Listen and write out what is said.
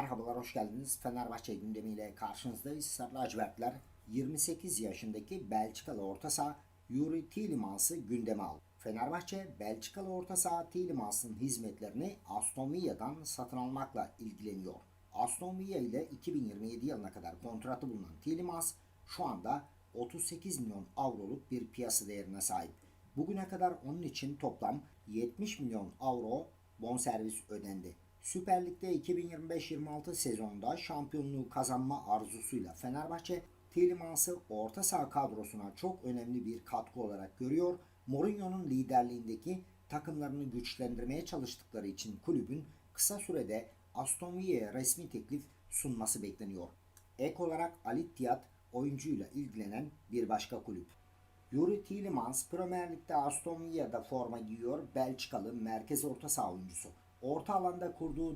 Merhabalar, hoş geldiniz. Fenerbahçe gündemiyle karşınızdayız. Sarı lacivertler 28 yaşındaki Belçikalı orta saha Yuri Tillemans'ı gündeme aldı. Fenerbahçe, Belçikalı orta saha Tillemans'ın hizmetlerini Aston Villa'dan satın almakla ilgileniyor. Aston Villa ile 2027 yılına kadar kontratı bulunan Tillemans şu anda 38 milyon avroluk bir piyasa değerine sahip. Bugüne kadar onun için toplam 70 milyon avro bonservis ödendi. Süper Lig'de 2025-26 sezonunda şampiyonluğu kazanma arzusuyla Fenerbahçe Tillemans'ı orta saha kadrosuna çok önemli bir katkı olarak görüyor. Mourinho'nun liderliğindeki takımlarını güçlendirmeye çalıştıkları için kulübün kısa sürede Aston Villa'ya resmi teklif sunması bekleniyor. Ek olarak Ali oyuncuyla ilgilenen bir başka kulüp. Yuri Tillemans Premier Lig'de Aston Villa'da forma giyiyor. Belçikalı merkez orta saha oyuncusu. Orta alanda kurduğu